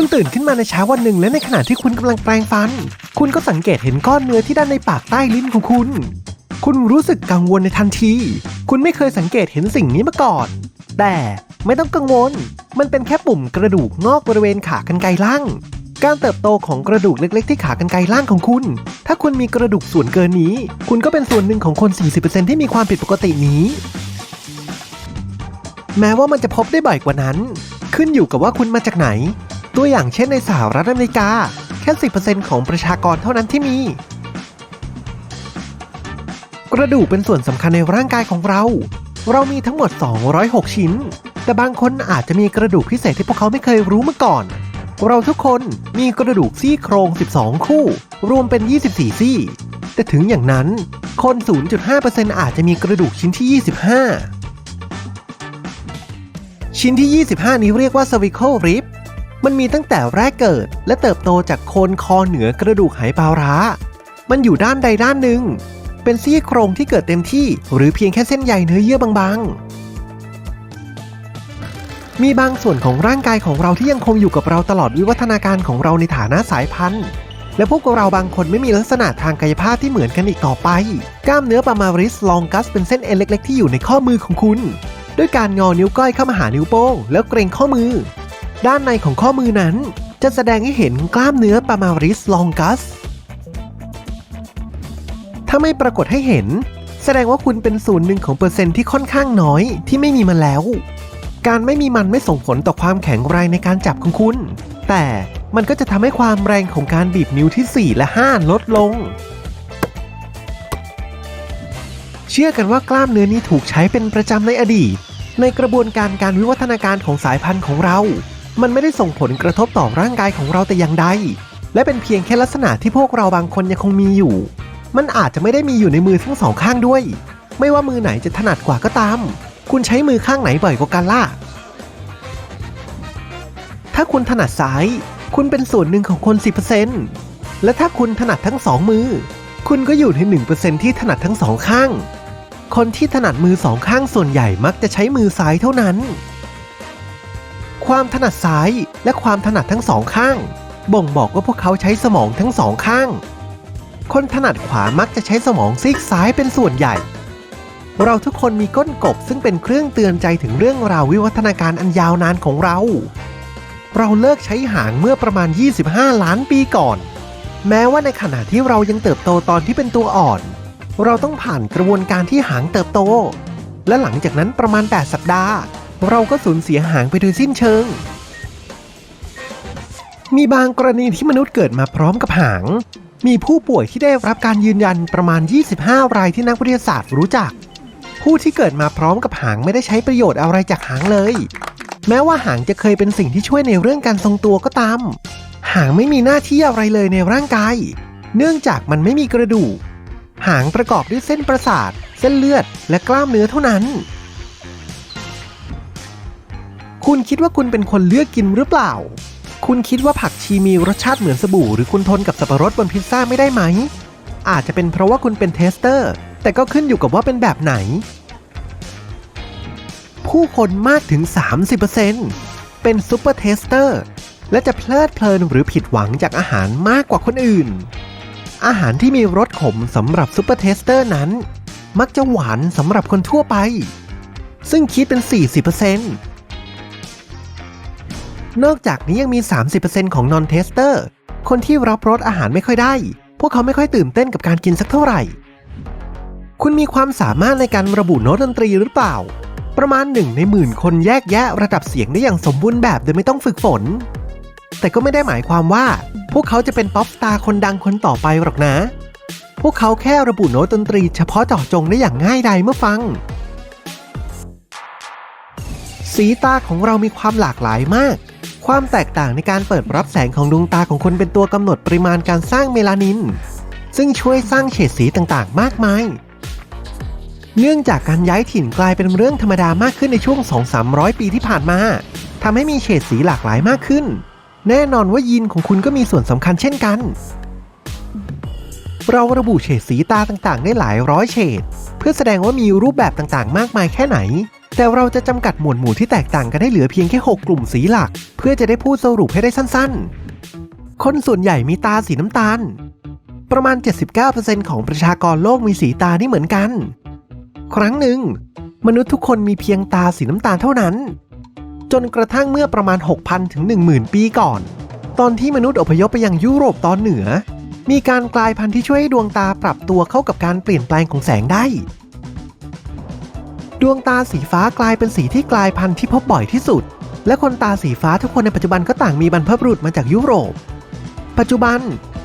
คุณตื่นขึ้นมาในเช้าวันหนึ่งและในขณะที่คุณกำลังแปรงฟัน คุณก็สังเกตเห็นก้อนเนื้อที่ด้านในปากใต้ลิ้นของคุณ คุณรู้สึกกังวลในทันที คุณไม่เคยสังเกตเห็นสิ่งนี้มาก่อน แต่ไม่ต้องกังวล มันเป็นแค่ปุ่มกระดูกงอกบริเวณขากรรไกรล่าง การเติบโตของกระดูกเล็กๆที่ขากรรไกรล่างของคุณ ถ้าคุณมีกระดูกส่วนเกินนี้ คุณก็เป็นส่วนหนึ่งของคน 40%ที่มีความผิดปกตินี้ แม้ว่ามันจะพบได้บ่อยกว่านั้น ขึ้นอยู่กับว่าคุณมาจากไหน ตัวอย่างเช่นในสหรัฐอเมริกา แค่ 10%ของประชากรเท่านั้นที่มี กระดูกเป็นส่วนสำคัญในร่างกายของเรา เรามีทั้งหมด 206 ชิ้น แต่บางคนอาจจะมีกระดูกพิเศษที่พวกเขาไม่เคยรู้มาก่อน เราทุกคนมีกระดูกซี่โครง 12 คู่ รวมเป็น 24 ซี่ แต่ถึงอย่างนั้น คน 0.5%อาจจะมีกระดูกชิ้นที่ 25 ชิ้นที่ 25 นี้เรียกว่า cervical rib มันมีตั้งแต่แรกเกิด และเติบโตจากโคนคอเหนือกระดูกไหปลาร้า มันอยู่ด้านใดด้านหนึ่ง เป็นซี่โครงที่เกิดเต็มที่ หรือเพียงแค่เส้นใยเนื้อเยื่อบางๆ มีบางส่วนของร่างกายของเราที่ยังคงอยู่กับเราตลอดวิวัฒนาการของเราในฐานะสายพันธุ์ และพวกเราบางคนไม่มีลักษณะทางกายภาพที่เหมือนกันอีกต่อไป กล้ามเนื้อปามาริสลองกัสเป็นเส้นเอ็นเล็ก ๆ ที่อยู่ในข้อมือของคุณ ด้วยการงอนิ้วก้อยเข้ามาหานิ้วโป้งแล้วเกรงข้อมือ ด้านในของข้อมือนั้น จะแสดงให้เห็นกล้ามเนื้อปามาริสลองกัส ถ้าไม่ปรากฏให้เห็น แสดงว่าคุณเป็นส่วนหนึ่งของเปอร์เซ็นต์ที่ค่อนข้างน้อยที่ไม่มีมันแล้ว การไม่มีมันไม่ส่งผลต่อความแข็งแรงในการจับของคุณ แต่มันก็จะทำให้ความแรงของการบีบนิ้วที่ 4 และ 5 ลดลง เชื่อกันว่ากล้ามเนื้อนี้ถูกใช้เป็นประจำในอดีต ในกระบวนการการวิวัฒนาการของสายพันธุ์ของเรา มันไม่ได้ส่งผลกระทบต่อร่างกายของเราแต่อย่างใด และเป็นเพียงแค่ลักษณะที่พวกเราบางคนยังคงมีอยู่ มันอาจจะไม่ได้มีอยู่ในมือทั้งสองข้างด้วย ไม่ว่ามือไหนจะถนัดกว่าก็ตาม คุณใช้มือข้างไหนบ่อยกว่ากันล่ะ ถ้าคุณถนัดซ้าย คุณเป็นส่วนหนึ่งของคน 10%และถ้าคุณถนัดทั้งสองมือ คุณก็อยู่ใน1%ที่ถนัดทั้งสองข้าง คนที่ถนัดมือสองข้างส่วนใหญ่มักจะใช้มือซ้ายเท่านั้น ความถนัดซ้ายและความถนัดทั้งสองข้าง บ่งบอกว่าพวกเขาใช้สมองทั้งสองข้าง คนถนัดขวามักจะใช้สมองซีกซ้ายเป็นส่วนใหญ่ เราทุกคนมีก้นกบซึ่งเป็นเครื่องเตือนใจถึงเรื่องราววิวัฒนาการอันยาวนานของเรา เราเลิกใช้หางเมื่อประมาณ 25 ล้านปีก่อน แม้ว่าในขณะที่เรายังเติบโตตอนที่เป็นตัวอ่อน เราต้องผ่านกระบวนการที่หางเติบโต และหลังจากนั้นประมาณ 8 สัปดาห์ เราก็สูญเสียหางไปโดยสิ้นเชิง มีบางกรณีที่มนุษย์เกิดมาพร้อมกับหาง มีผู้ป่วยที่ได้รับการยืนยันประมาณ 25 รายที่นักวิทยาศาสตร์รู้จัก ผู้ที่เกิดมาพร้อมกับหางไม่ได้ใช้ประโยชน์อะไรจากหางเลย แม้ว่าหางจะเคยเป็นสิ่งที่ช่วยในเรื่องการทรงตัวก็ตาม หางไม่มีหน้าที่อะไรเลยในร่างกาย เนื่องจากมันไม่มีกระดูก หางประกอบด้วยเส้นประสาท เส้นเลือด และกล้ามเนื้อเท่านั้น คุณคิดว่าคุณเป็นคนเลือกกินหรือเปล่า คุณคิดว่าผักชีมีรสชาติเหมือนสบู่ หรือคุณทนกับสับปะรดบนพิซซ่าไม่ได้ไหม อาจจะเป็นเพราะว่าคุณเป็นเทสเตอร์ แต่ก็ขึ้นอยู่กับว่าเป็นแบบไหน ผู้คนมากถึง 30%เป็นซูเปอร์เทสเตอร์และจะเพลิดเพลินหรือผิดหวังจากอาหารมากกว่าคนอื่น อาหารที่มีรสขมสำหรับซูเปอร์เทสเตอร์นั้น มักจะหวานสำหรับคนทั่วไป ซึ่งคิดเป็น 40% นอกจากนี้ยังมี 30%ของนอนเทสเตอร์คนที่รับรสอาหารไม่ค่อยได้ พวกเขาไม่ค่อยตื่นเต้นกับการกินสักเท่าไหร่ คุณมีความสามารถในการระบุโน้ตดนตรีหรือเปล่า ประมาณหนึ่งในหมื่นคนแยกแยะระดับเสียงได้อย่างสมบูรณ์แบบโดยไม่ต้องฝึกฝน แต่ก็ไม่ได้หมายความว่า พวกเขาจะเป็นป๊อปสตาร์คนดังคนต่อไปหรอกนะ พวกเขาแค่ระบุโน้ตดนตรีเฉพาะเจาะจงได้อย่างง่ายดายเมื่อฟัง สีตาของเรามีความหลากหลายมาก ความแตกต่างในการเปิดรับแสงของดวงตาของคนเป็นตัวกำหนดปริมาณการสร้างเมลานิน ซึ่งช่วยสร้างเฉดสีต่างๆ มากมาย เนื่องจากการย้ายถิ่นกลายเป็นเรื่องธรรมดามากขึ้นในช่วง 2-300 ปีที่ผ่านมาทำให้มีเฉดสีหลากหลายมากขึ้น แน่นอนว่ายีนของคุณก็มีส่วนสำคัญเช่นกัน เราระบุเฉดสีตาต่างๆ ได้หลายร้อยเฉด เพื่อแสดงว่ามีรูปแบบต่างๆ มากมายแค่ไหน แต่เราจะจำกัดหมวดหมู่ที่แตกต่างกันให้เหลือเพียงแค่ 6 กลุ่มสีหลัก เพื่อจะได้พูดสรุปให้ได้สั้นๆ คนส่วนใหญ่มีตาสีน้ำตาล ประมาณ 79%ของประชากรโลกมีสีตาที่เหมือนกัน ครั้งหนึ่ง มนุษย์ทุกคนมีเพียงตาสีน้ำตาลเท่านั้น จนกระทั่งเมื่อประมาณ 6,000 ถึง 10,000 ปีก่อน ตอนที่มนุษย์อพยพไปยังยุโรปตอนเหนือ มีการกลายพันธุ์ที่ช่วยให้ดวงตาปรับตัวเข้ากับการเปลี่ยนแปลงของแสงได้ ดวงตาสีฟ้ากลายเป็นสีที่กลายพันธุ์ที่พบบ่อยที่สุด และคนตาสีฟ้าทุกคนในปัจจุบันก็ต่างมีบรรพบุรุษมาจากยุโรป ปัจจุบัน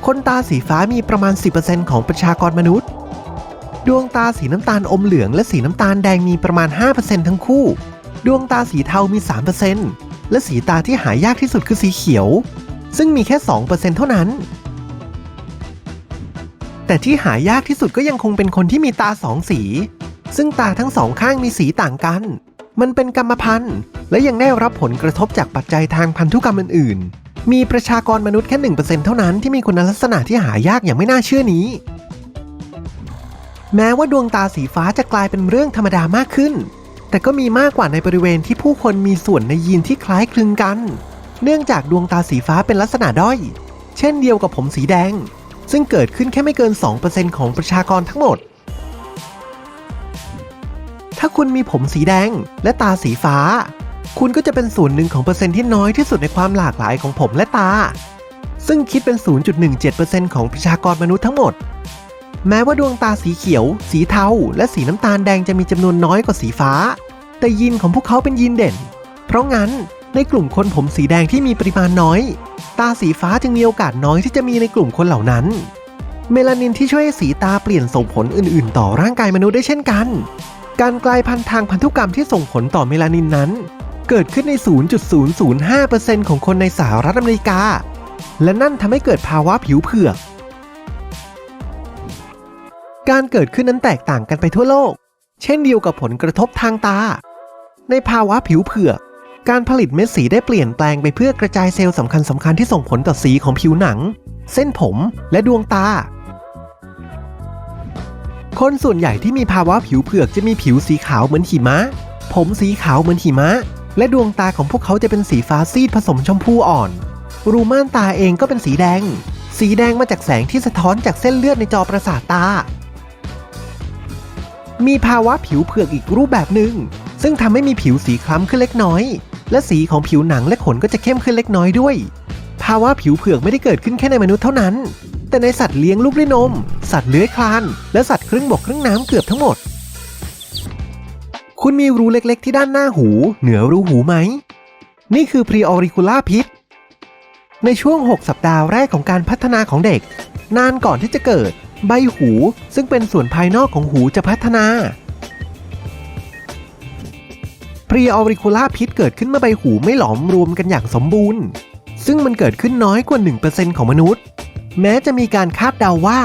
คนตาสีฟ้ามีประมาณ 10%ของประชากรมนุษย์ ดวงตาสีน้ำตาลอมเหลืองและสีน้ำตาลแดงมีประมาณ 5%ทั้งคู่ ดวงตาสีเทามี 3%และสีตาที่หายากที่สุดคือสีเขียว ซึ่งมีแค่ 2%เท่านั้น แต่ที่หายากที่สุดก็ยังคงเป็นคนที่มีตาสองสี ซึ่งตาทั้งสองข้างมีสีต่างกัน มันเป็นกรรมพันธุ์ และยังได้รับผลกระทบจากปัจจัยทางพันธุกรรมอื่น ๆ มีประชากรมนุษย์แค่1%เท่านั้นที่มีคุณลักษณะที่หายากอย่างไม่น่าเชื่อนี้ แม้ว่าดวงตาสีฟ้าจะกลายเป็นเรื่องธรรมดามากขึ้น แต่ก็มีมากกว่าในบริเวณที่ผู้คนมีส่วนในยีนที่คล้ายคลึงกัน เนื่องจากดวงตาสีฟ้าเป็นลักษณะด้อย เช่นเดียวกับผมสีแดง ซึ่งเกิดขึ้นแค่ไม่เกิน 2%ของประชากรทั้งหมด ถ้าคุณมีผมสีแดงและตาสีฟ้า คุณก็จะเป็นส่วนหนึ่งของเปอร์เซ็นต์ที่น้อยที่สุดในความหลากหลายของผมและตา ซึ่งคิดเป็น 0.17%ของประชากรมนุษย์ทั้งหมด แม้ว่าดวงตาสีเขียว สีเทา และสีน้ำตาลแดงจะมีจำนวนน้อยกว่าสีฟ้า แต่ยีนของพวกเขาเป็นยีนเด่น เพราะงั้นในกลุ่มคนผมสีแดงที่มีปริมาณน้อย ตาสีฟ้าจึงมีโอกาสน้อยที่จะมีในกลุ่มคนเหล่านั้น เมลานินที่ช่วยให้สีตาเปลี่ยนส่งผลอื่น ๆ ต่อร่างกายมนุษย์ได้เช่นกัน การกลายพันธุ์ทางพันธุกรรมที่ส่งผลต่อเมลานินนั้น เกิดขึ้นใน 0.005%ของคนในสหรัฐอเมริกา และนั่นทำให้เกิดภาวะผิวเผือก การเกิดขึ้นนั้นแตกต่างกันไปทั่วโลก เช่นเดียวกับผลกระทบทางตา ในภาวะผิวเผือก การผลิตเม็ดสีได้เปลี่ยนแปลงไปเพื่อกระจายเซลล์สำคัญสำคัญที่ส่งผลต่อสีของผิวหนัง เส้นผมและดวงตา คนส่วนใหญ่ที่มีภาวะผิวเผือกจะมีผิวสีขาวเหมือนหิมะ ผมสีขาวเหมือนหิมะ และดวงตาของพวกเขาจะเป็นสีฟ้าซีดผสมชมพูอ่อน รูม่านตาเองก็เป็นสีแดง สีแดงมาจากแสงที่สะท้อนจากเส้นเลือดในจอประสาทตา มีภาวะผิวเผือกอีกรูปแบบหนึ่ง ซึ่งทำให้มีผิวสีคล้ำขึ้นเล็กน้อย และสีของผิวหนังและขนก็จะเข้มขึ้นเล็กน้อยด้วย ภาวะผิวเผือกไม่ได้เกิดขึ้นแค่ในมนุษย์เท่านั้น แต่ในสัตว์เลี้ยงลูกด้วยนม สัตว์เลื้อยคลาน และสัตว์ครึ่งบกครึ่งน้ำเกือบทั้งหมด คุณมีรูเล็กๆ ที่ด้านหน้าหู เหนือรูหูไหม นี่คือ preauricular pit ในช่วง 6 สัปดาห์แรกของการพัฒนาของเด็ก นานก่อนที่จะเกิด ใบหู ซึ่งเป็นส่วนภายนอกของหูจะพัฒนา preauricular pit เกิดขึ้นเมื่อใบหูไม่หลอมรวมกันอย่างสมบูรณ์ ซึ่งมันเกิดขึ้นน้อยกว่า 1%ของมนุษย์ แม้จะมีการคาดเดาว่า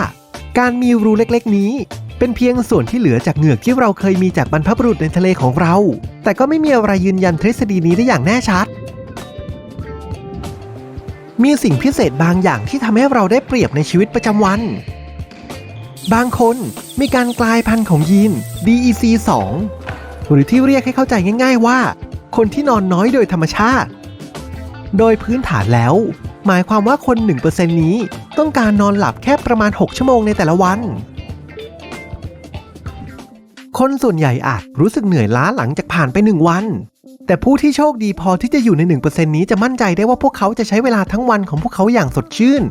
การมีรูเล็กๆ นี้ เป็นเพียงส่วนที่เหลือจากเหงือกที่เราเคยมีจากบรรพบุรุษในทะเลของเรา แต่ก็ไม่มีอะไรยืนยันทฤษฎีนี้ได้อย่างแน่ชัด มีสิ่งพิเศษบางอย่างที่ทำให้เราได้เปรียบในชีวิตประจำวัน บางคนมีการกลายพันธุ์ของยีน DEC2 หรือที่เรียกให้เข้าใจง่าย ๆว่า คนที่นอนน้อยโดยธรรมชาติ โดยพื้นฐานแล้ว หมายความว่าคน 1%นี้ ต้องการนอนหลับแค่ประมาณ 6 ชั่วโมงในแต่ละวัน คนส่วนใหญ่อาจรู้สึกเหนื่อยล้าหลังจากผ่านไป 1 วัน แต่ผู้ที่โชคดีพอที่จะอยู่ใน 1%นี้จะมั่นใจได้ว่าพวกเขาจะใช้เวลาทั้งวันของพวกเขาอย่างสดชื่น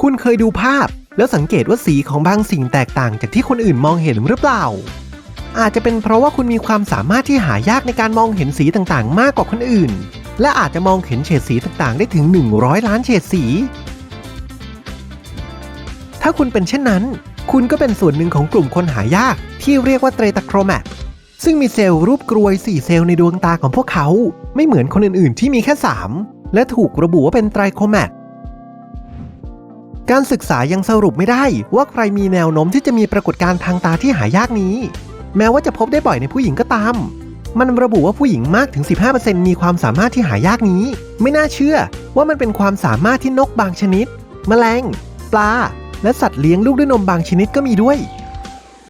คุณเคยดูภาพ แล้วสังเกตว่าสีของบางสิ่งแตกต่างจากที่คนอื่นมองเห็นหรือเปล่า อาจจะเป็นเพราะว่าคุณมีความสามารถที่หายากในการมองเห็นสีต่างๆ มากกว่าคนอื่น และอาจจะมองเห็นเฉดสีต่างๆ ได้ถึง 100 ล้านเฉดสี ถ้าคุณเป็นเช่นนั้น คุณก็เป็นส่วนหนึ่งของกลุ่มคนหายากที่เรียกว่าเตรตาโครแมตซึ่งมีเซลล์รูปกรวย 4 เซลล์ในดวงตาของพวกเขา ไม่เหมือนคนอื่นๆ ที่มีแค่ 3 และถูกระบุว่าเป็นไตรโครแมตการศึกษายังสรุปไม่ได้ว่าใครมีแนวโน้มที่จะมีปรากฏการณ์ทางตาที่หายากนี้ แม้ว่าจะพบได้บ่อยในผู้หญิงก็ตาม มันระบุว่าผู้หญิงมากถึง 15%มีความสามารถที่หายากนี้ ไม่น่าเชื่อว่ามันเป็นความสามารถที่นกบางชนิด แมลง ปลา และสัตว์เลี้ยงลูกด้วยนมบางชนิดก็มีด้วย